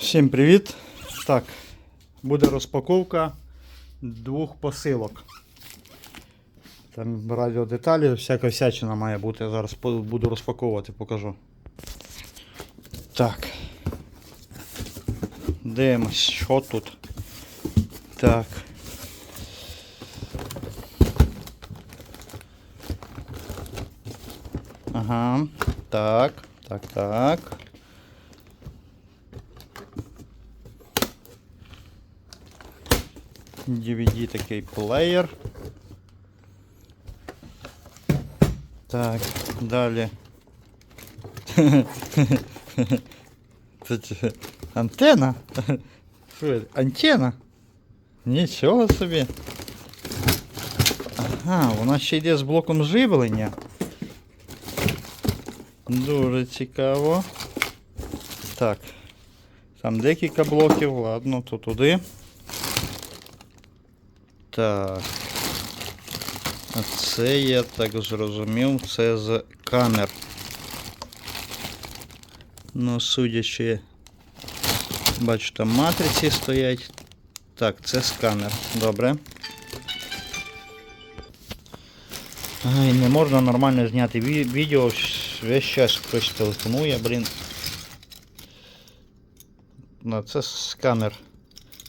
Всім привіт! Так, буде розпаковка двох посилок. Там радіодеталі, всяка всячина має бути. Я Зараз буду розпаковувати, покажу. Так. Дивимось, що тут. Так. Ага. Так, так, так. DVD такий плеєр. Так, далі. Тут е, антена. Що це? Антена? Нічого собі. Ага, вона ще йде з блоком живлення. Дуже цікаво. Так. Там декілька блоків, ладно, то туди. Так. Це, я так зрозумів, це з камер. Ну, судячи, бачу, там матриці стоять. Так, це сканер. Добре. Ай, не можна нормально зняти ві- відео. Весь час хтось телефонує, блін. Ну, це сканер.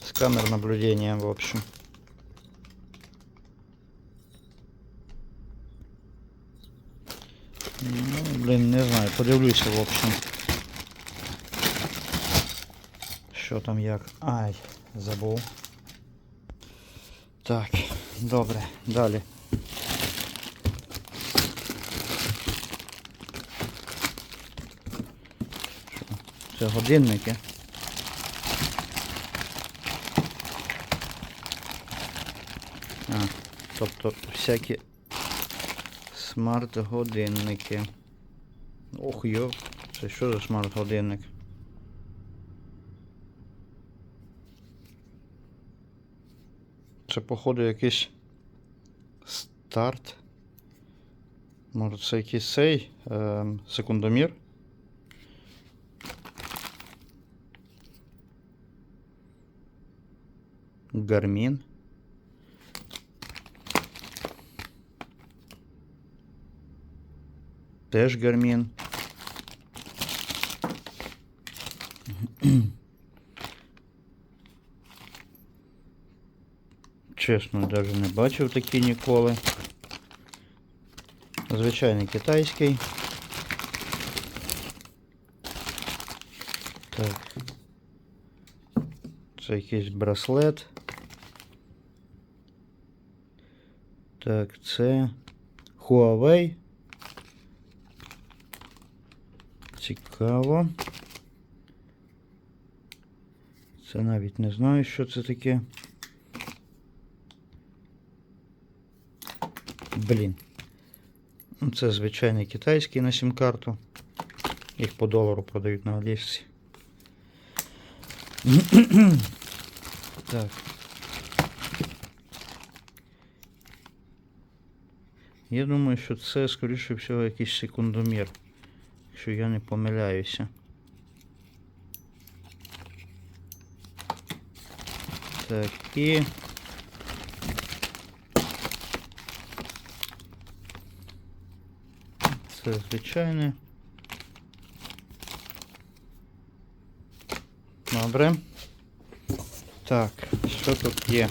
Сканер наблюдения, в общем. Ну, блін, не знаю, подивлюся, в общем. Що там як? Ай, забув. Так, добре, далі. Це годинники. А, тобто всякі Смарт-годинники. Ох йо, це що за смарт-годинник? Це, походу, якийсь старт. Може це якийсь цей е, секундомір. Гармін. Теж гармін. Чесно, навіть не бачив такі ніколи. Звичайний китайський. Так. Це якийсь браслет. Так, це Huawei. Цікаво. Це навіть не знаю, що це таке. Блін. Ну, Це звичайний китайський на сім-карту. Їх по долару продають на Одесі. так. Я думаю, що це, скоріше всього, якийсь секундомір. Якщо я не помиляюся. Так, і... Це звичайне. Добре. Так, що тут є?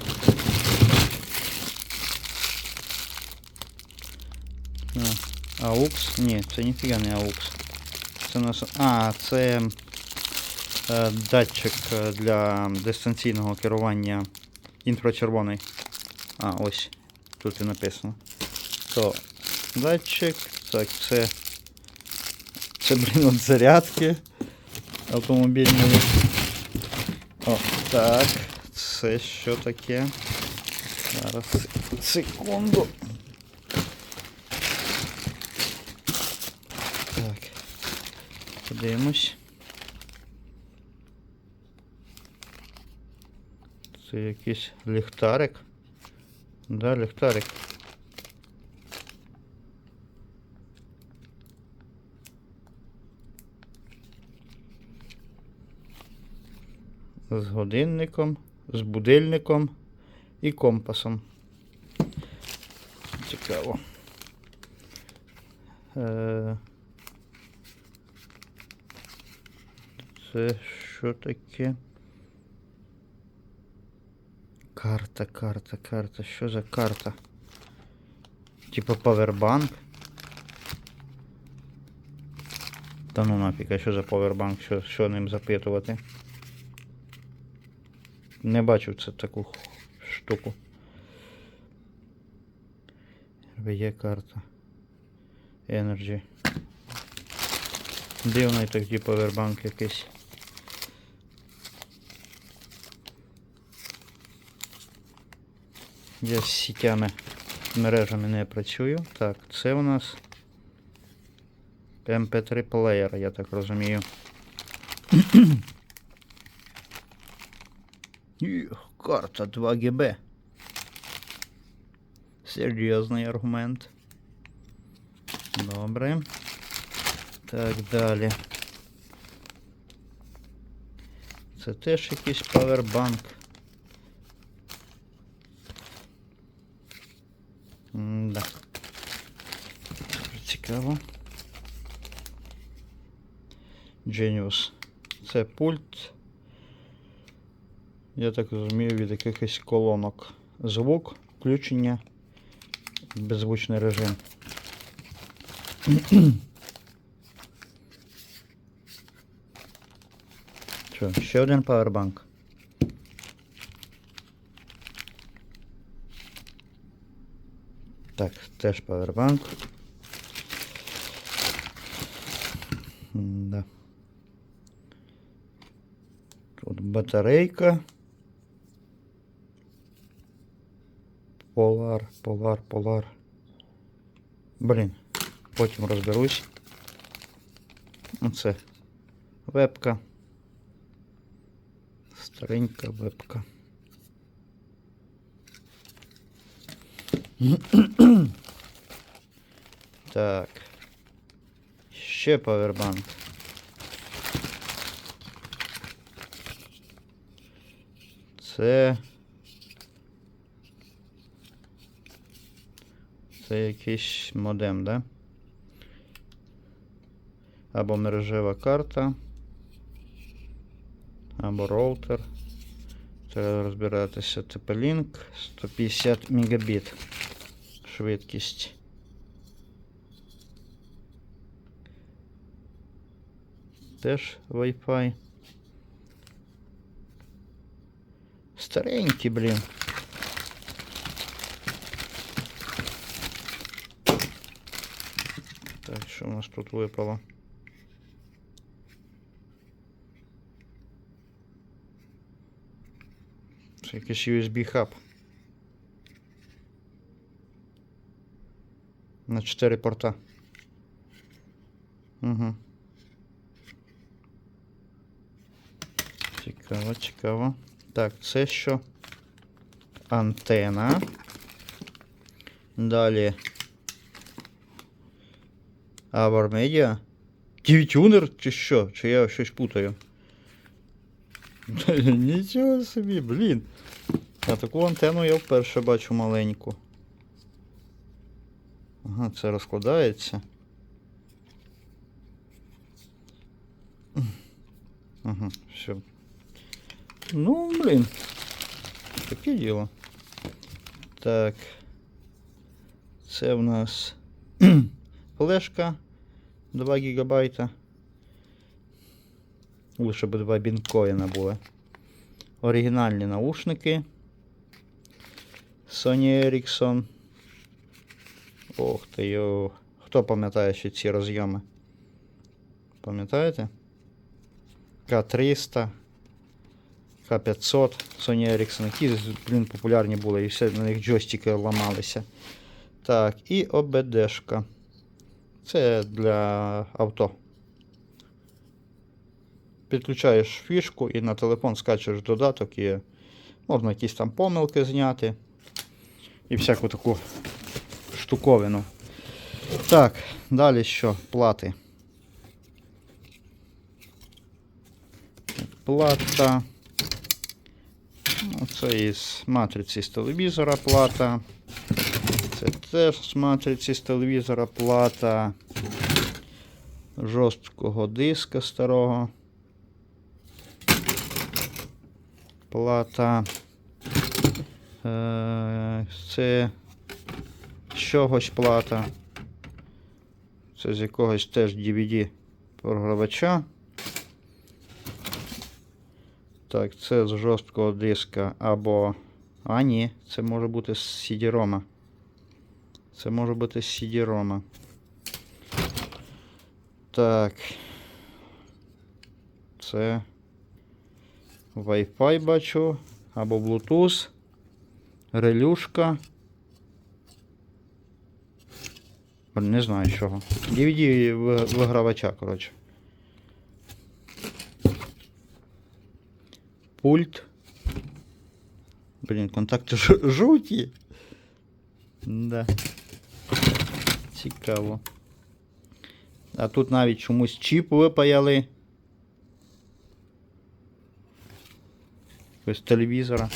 А, AUX? Ні, це ніфіга не AUX. Це у нас. А, це е, датчик е, для дистанційного керування інфрачервоний. А, ось. Тут і написано. То датчик. Так, це. Це, блін, от зарядки автомобільної. О, так. Це що таке? Зараз секунду. Так. Подивимось. Це якийсь ліхтарик. Да, ліхтарик. З годинником, з будильником і компасом. Цікаво. Е, Це що таке? Карта, карта, карта. Що за карта? Типа павербанк. Та ну нафіг, а що за павербанк? Що, що ним запитувати? Не бачив це таку штуку. Є карта. Energy. Дивний тоді павербанк якийсь. Я з сітями, мережами не працюю. Так, це у нас MP3 плеєр, я так розумію. Їх, карта 2 ГБ. Серйозний аргумент. Добре. Так, далі. Це теж якийсь павербанк. Да. Цікаво. Genius. Це пульт. Я так розумію, від якихось колонок. Звук, включення, беззвучний режим. Що, ще один павербанк. Так, теж павербанк. Батарейка. Полар, полар, полар. Блін, потім розберусь. Оце вебка. Старенька вебка. Так. Ще павербанк. Це. Це якийсь модем, да? Або мережева карта. Або роутер. Треба розбиратися. TP-Link 150 мегабіт. Швидкість. Теж Wi-Fi. Старенький, блін. Так, що у нас тут випало? Це якийсь USB хаб. На 4 порта. Угу. Цікаво, цікаво. Так, це що? Антена. Далі. Авар Media. TV-тюнер чи що? Чи я щось путаю? Нічого собі, блін. А таку антенну я вперше бачу маленьку. Ага, це розкладається. Ага, все. Ну, блін. Таке діло. Так. Це в нас флешка 2 гігабайта. Лише б 2 бінкоїна були. Оригінальні наушники. Sony Ericsson. Ох ти йо. Хто пам'ятає ще ці розйоми? Пам'ятаєте? К300, К500, Sony Ericsson, які, блін, популярні були, і все на них джойстики ламалися. Так, і ОБДшка. Це для авто. Підключаєш фішку і на телефон скачуєш додаток і можна якісь там помилки зняти. І всяку таку штуковину. Так, далі що? Плати. Плата. Це із матриці з телевізора плата. Це теж з матриці з телевізора плата. Жорсткого диска старого. Плата. Е, Це з чогось плата. Це з якогось теж DVD програвача. Так, це з жорсткого диска або. А, ні, це може бути з CD-ROM. Це може бути з CD-ROM. Так. Це Wi-Fi бачу. Або Bluetooth. Релюшка. Не знаю чого. DVD вигравача, коротше. Пульт. Блін, контакти жовті. Да. Цікаво. А тут навіть чомусь чіп випаяли. Якось телевізора.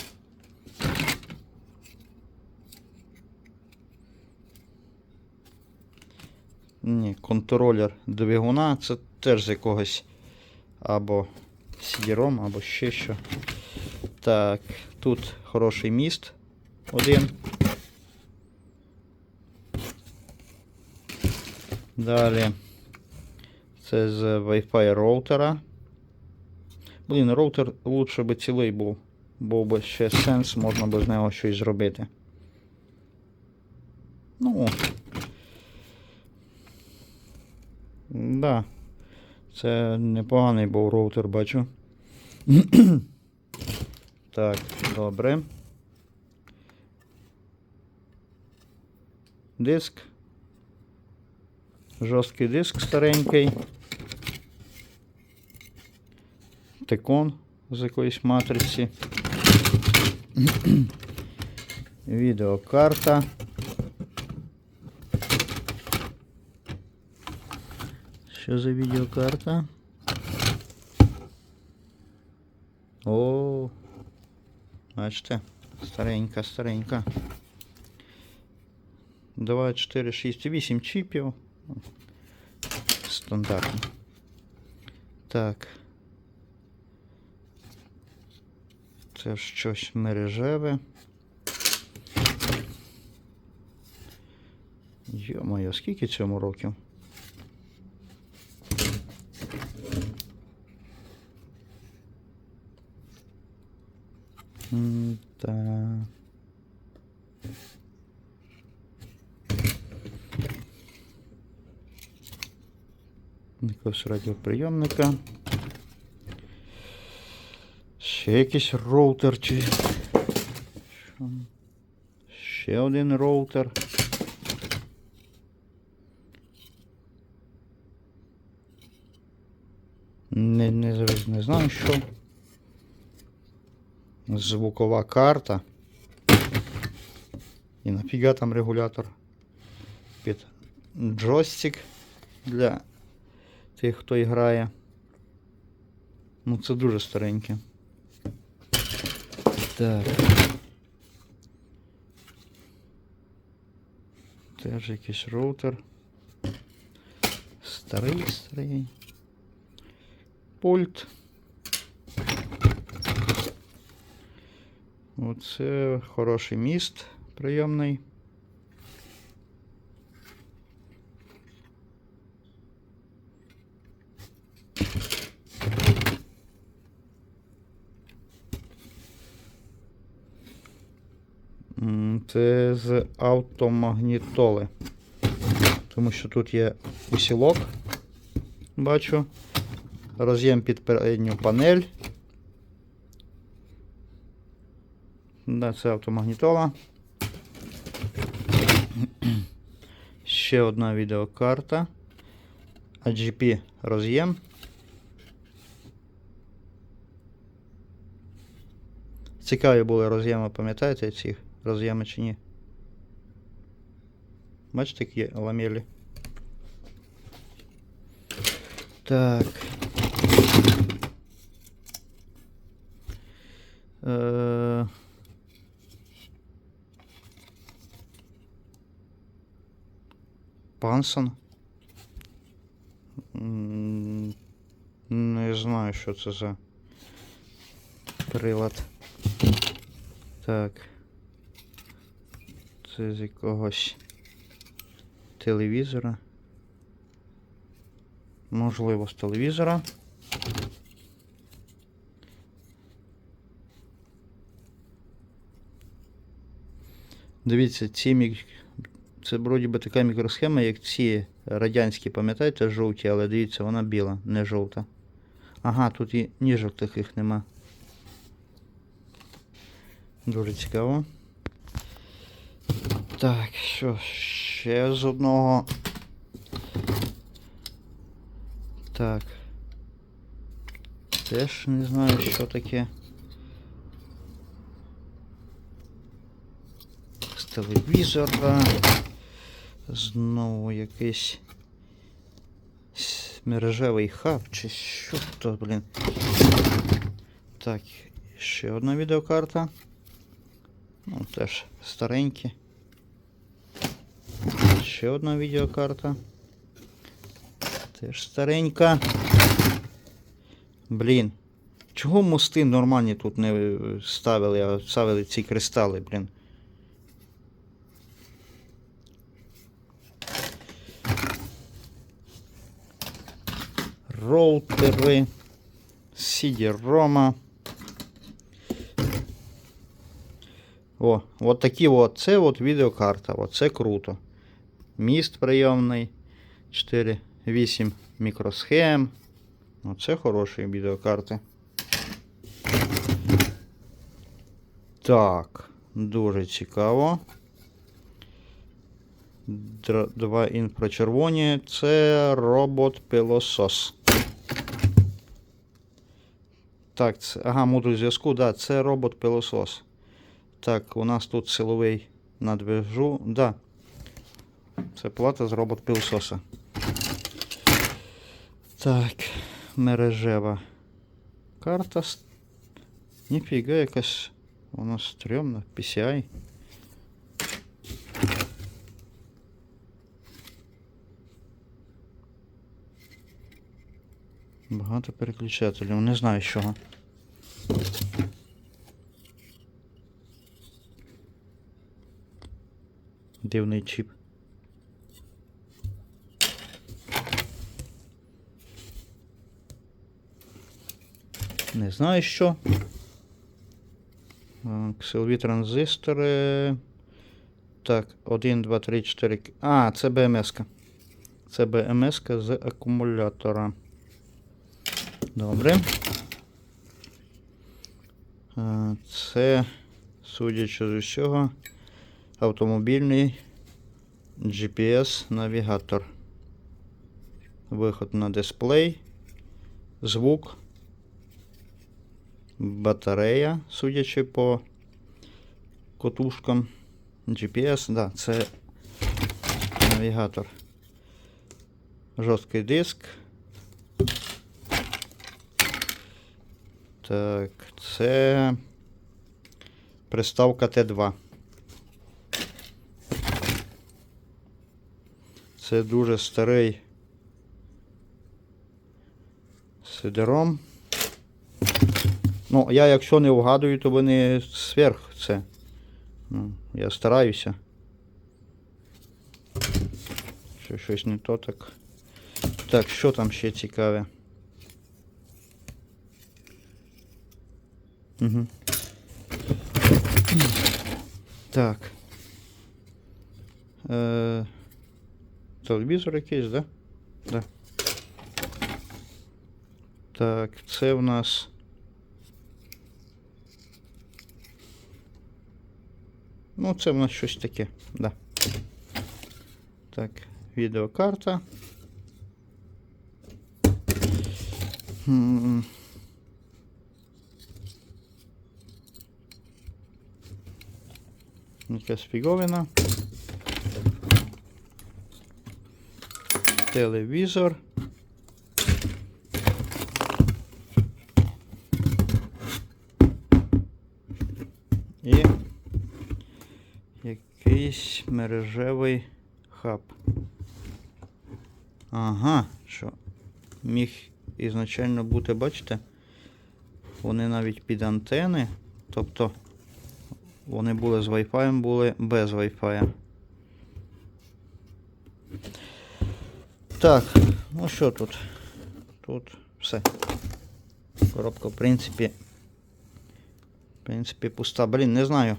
Ні, контролер двигуна це теж з якогось або CD-ROM, або ще що. Так, тут хороший міст один. Далі. Це з Wi-Fi роутера. Блін, роутер лучше би цілий був. Був би ще сенс, можна би з нього щось зробити. Ну. Да. Це непоганий був роутер, бачу. так, добре. Диск. Жорсткий диск старенький. Текон з якоїсь матриці. Відеокарта. Що за відеокарта? О, бачите, старенька, старенька. 2, 4, 6, 8 чіпів. Стандартно. Так. Це щось мережеве. Йо-моє, скільки цьому років? М, Та. Якогось радіоприйомника. Ще якийсь роутер чи. Ще один роутер. Не, не, не знаю що. Звукова карта. І нафіга там регулятор під джойстик для тих, хто грає. Ну, це дуже стареньке. Так. Теж якийсь роутер. Старий, старий. Пульт. Оце хороший міст прийомний. Це з автомагнітоли. Тому що тут є усілок, бачу. Роз'єм під передню панель. Да, це автомагнітола. Ще одна відеокарта. AGP роз'єм. Цікаві були роз'єми, пам'ятаєте ці роз'єми чи такие Бачите. Так. Пансон. М-м-м. Ну, не знаю, что это за прилад. Так. Це з якогось телевізора. Можливо, з телевізора. Дивіться, ці мік... це вроді би така мікросхема, як ці радянські, пам'ятаєте, жовті, але дивіться, вона біла, не жовта. Ага, тут і ніжок таких нема. Дуже цікаво. Так, що ще з одного. Так. Теж не знаю, що таке. З телевізора. Знову якийсь мережевий хаб, чи що то, блін. Так, ще одна відеокарта. Ну, теж старенькі. Ще одна відеокарта. Теж старенька. Блін. Чого мости нормальні тут не ставили, а ставили ці кристали, блін. Роутери. CD-ROMа. О, от такі от, це от відеокарта, от це круто. Міст прийомний, 4, 8 мікросхем. Оце хороші відеокарти. Так, дуже цікаво. Два інфрачервоні. Це робот-пилосос. Так, це, ага, модуль зв'язку, да, це робот-пилосос. Так, у нас тут силовий на движу. Да. Це плата з робот-пилососа. Так, мережева карта. Ніфіга, якась вона стрьомна. PCI. Багато переключателів, не знаю з чого. Дивний чіп. Не знаю що. Так, транзистори. Так, 1, 2, 3, 4. А, це БМС-ка. Це БМС-ка з акумулятора. Добре. Це, судячи з усього, автомобільний GPS-навігатор. Виход на дисплей, звук, батарея, судячи по котушкам. GPS, да, це навігатор. Жорсткий диск. Так, це приставка Т2. Це дуже старий сидером. Ну, я якщо не вгадую, то вони сверх це. Ну, я стараюся. Що щось не то так. Так, що там ще цікаве? Угу. Так. Е, телевізор якийсь, да? Да. Так, це в нас. Ну, це в нас щось таке, да. Так, відеокарта. Якась фіговина. Телевізор. І якийсь мережевий хаб. Ага, що міг ізначально бути, бачите? Вони навіть під антени. Тобто вони були з Wi-Fi, були без Wi-Fi. Так, ну що тут? Тут все. Коробка, в принципі. В принципі, пуста. Блін, не знаю.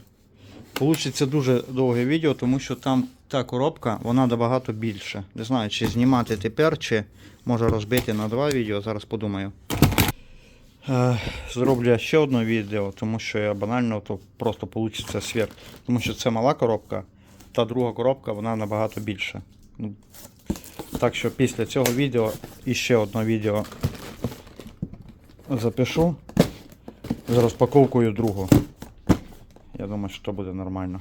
Получиться дуже довге відео, тому що там та коробка, вона набагато більше. Не знаю, чи знімати тепер, чи може розбити на два відео, зараз подумаю. Е, Зроблю ще одне відео, тому що я банально то просто получиться світ. Тому що це мала коробка, та друга коробка вона набагато більша. Ну, Так що після цього відео іще одне відео запишу з розпаковкою другу. Я думаю, що буде нормально.